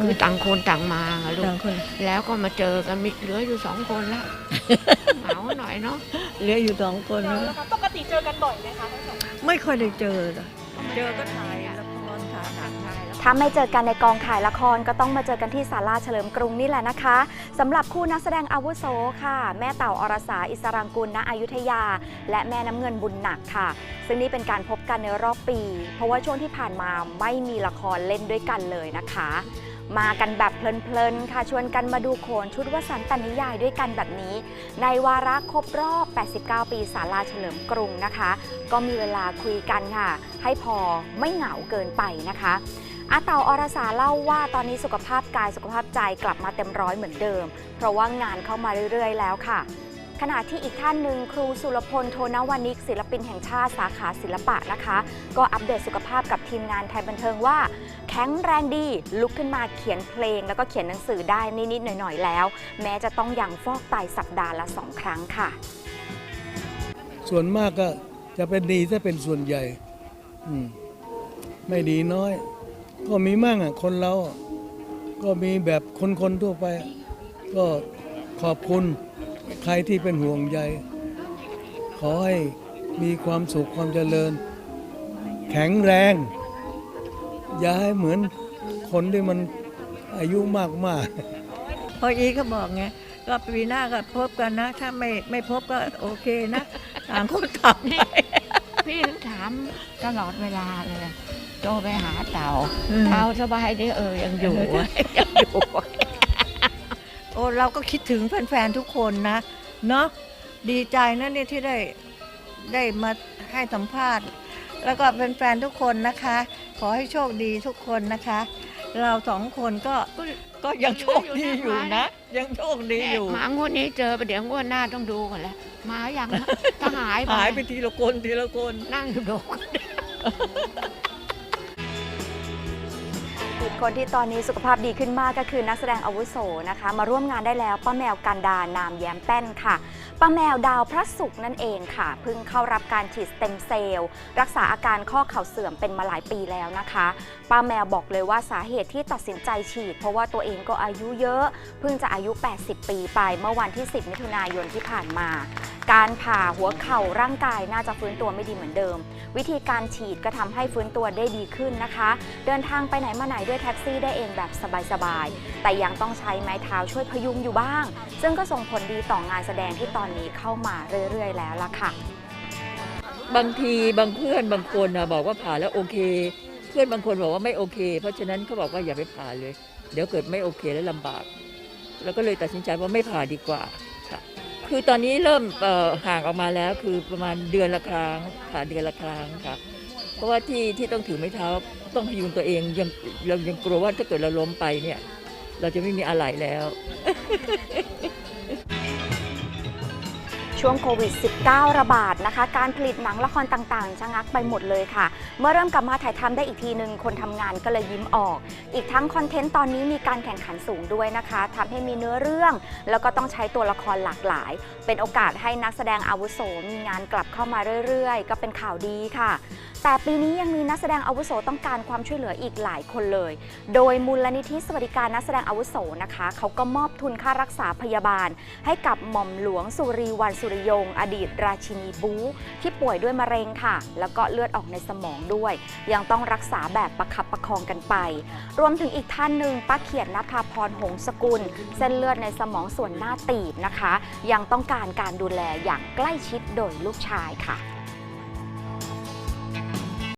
คือต่างคนต่างมาอะลูต่ากงคนแล้วก็มาเจอกันมีเหลืออยู่สองคนแล้วเหงาหน่อยเนาะเหลืออยู่สองคนแล้วนะคะปกติเจอกันบ่อยไหมคะทั้งสองคนไม่ค่อยได้เจอเลยเจอก็ถ่ายละครถ่ายหนังถ้าไม่เจอกันในกองถ่ายละครก็ต้องมาเจอกันที่ศาลาเฉลิมกรุงนี่แหละนะคะสำหรับคู่นักแสดงอาวุโสค่ะ แม่เต่าอรสาอิสรังกุลณอยุธยา และแม่น้ำเงินบุญหนักค่ะ ซึ่งนี่เป็นการพบกันในรอบปี เพราะว่าช่วงที่ผ่านมาไม่มีละครเล่นด้วยกันเลยนะคะ มากันแบบเพลินๆ ค่ะ ชวนกันมาดูโขนชุดวสันตนิยายด้วยกันแบบนี้ ในวาระครบรอบ 89 ปีศาลาเฉลิมกรุงนะคะ ก็มีเวลาคุยกันค่ะ ให้พอไม่เหงาเกินไปนะคะอาเต่าอรสาเล่าว่าตอนนี้สุขภาพกายสุขภาพใจกลับมาเต็มร้อยเหมือนเดิม เพราะว่างานเข้ามาเรื่อยๆ แล้วค่ะ ขณะที่อีกท่านหนึ่งครูสุรพลโทนวานิกศิลปินแห่งชาติสาขาศิลปะนะคะ ก็อัปเดตสุขภาพกับทีมงานไทยบันเทิงว่า แข็งแรงดีลุกขึ้นมาเขียนเพลง แล้วก็เขียนหนังสือได้นิดๆหน่อยๆแล้ว แม้จะต้องยังฟอกไตสัปดาห์ละสองครั้งค่ะ ส่วนมากก็จะเป็นดีถ้าเป็นส่วนใหญ่ อืมไม่ดีน้อย ก็มีมั่งอะคนเราก็มีแบบคนๆทั่วไป ก็ขอบคุณ ใครที่เป็นห่วงใย ขอให้มีความสุขความเจริญ แข็งแรง อย่าให้เหมือนคนที่มันอายุมากๆพออีก็บอกไงก็ปีหน้าก็พบกันนะ ถ้าไม่ไม่พบก็โอเคนะต่างคนต่างไปพี่ถึงถามตลอดเวลาเลยโทรไปหาเต่าอืมเต่าสบายดีเออยังอยู่อะยังอยู่โอ้เราก็คิดถึงแฟนๆทุกคนนะ เนาะดีใจนะเนี่ยที่ได้ได้มาให้สัมภาษณ์ แล้วก็แฟนๆทุกคนนะคะ ขอให้โชคดีทุกคนนะคะ เราสองคนก็ก็ยังโชคดีอยู่นะ ยังโชคดีอยู่หมางวดนี้เจอไปเดี๋ยวงวดหน้าต้องดูก่อนแล้วมาอย่างถ้าหายไปหายไปทีละคนทีละคนนั่งอยู่ดู อีกคนที่ตอนนี้สุขภาพดีขึ้นมากก็คือนักแสดงอาวุโสนะคะ มาร่วมงานได้แล้วป้าแมวกันดานามแย้มแป้นค่ะป้าแมวดาวพระศุกร์นั่นเองค่ะเพิ่งเข้ารับการฉีดสเต็มเซลล์รักษาอาการข้อเข่าเสื่อมเป็นมาหลายปีแล้วนะคะป้าแมวบอกเลยว่าสาเหตุที่ตัดสินใจฉีด เพราะว่าตัวเองก็อายุเยอะ เพิ่งจะอายุ 80 ปีไปเมื่อวันที่ 10 มิถุนายนที่ผ่านมา การผ่าหัวเข่าร่างกายน่าจะฟื้นตัวไม่ดีเหมือนเดิม วิธีการฉีดก็ทำให้ฟื้นตัวได้ดีขึ้นนะคะ เดินทางไปไหนมาไหนด้วยวยแท็กซี่ได้เองแบบสบายๆ แต่ยังต้องใช้ไม้เท้าช่วยพยุงอยู่บ้าง ซึ่งก็ส่งผลดีต่องานแสดงที่ตอนนี้เข้ามาเรื่อยๆ แล้วล่ะค่ะ บางทีบางเพื่อนบางคนนะบอกว่าผ่าแล้วโอเค เพื่อนบางคนบอกว่าไม่โอเค เพราะฉะนั้นเขาบอกว่าอย่าไปผ่าเลย เดี๋ยวเกิดไม่โอเคแล้วลำบาก แล้วก็เลยตัดสินใจว่าไม่ผ่าดีกว่าค่ะ คือตอนนี้เริ่มห่างออกมาแล้วคือประมาณเดือนละครั้งผ่าเดือนละครั้งค่ะเพ ราะว่าที่ที่ต้องถือไม้เท้าต้องพยุงตัวเองยังเรายังกลัวว่าถ้าเกิดเราล้มไปเนี่ย เราจะไม่มีอะไรแล้ว ช่วงโควิด -19 ระบาดนะคะ การผลิตหนังละครต่างๆชะงักไปหมดเลยค่ะ เมื่อเริ่มกลับมาถ่ายทำได้อีกทีหนึ่งคนทำงานก็เลยยิ้มออก อีกทั้งคอนเทนต์ตอนนี้มีการแข่งขันสูงด้วยนะคะทำให้มีเนื้อเรื่อง แล้วก็ต้องใช้ตัวละครหลากหลาย เป็นโอกาสให้นักแสดงอาวุโสมีงานกลับเข้ามาเรื่อยๆ ก็เป็นข่าวดีค่ะ แต่ปีนี้ยังมีนักแสดงอาวุโสต้องการความช่วยเหลืออีกหลายคนเลย โดยมูลนิธิสวัสดิการนักแสดงอาวุโสนะคะเขาก็มอบทุนค่ารักษาพยาบาล ให้กับหม่อมหลวงสุรีวันสุริยง อดีตราชินีบูที่ป่วยด้วยมะเร็งค่ะ แล้วก็เลือดออกในสมองด้วย ยังต้องรักษาแบบประคับประคองกันไป รวมถึงอีกท่านหนึ่งป้าเขียนนภาพรหงสกุล เส้นเลือดในสมองส่วนหน้าตีบนะคะ ยังต้องการการดูแลอย่างใกล้ชิดโดยลูกชายค่ะ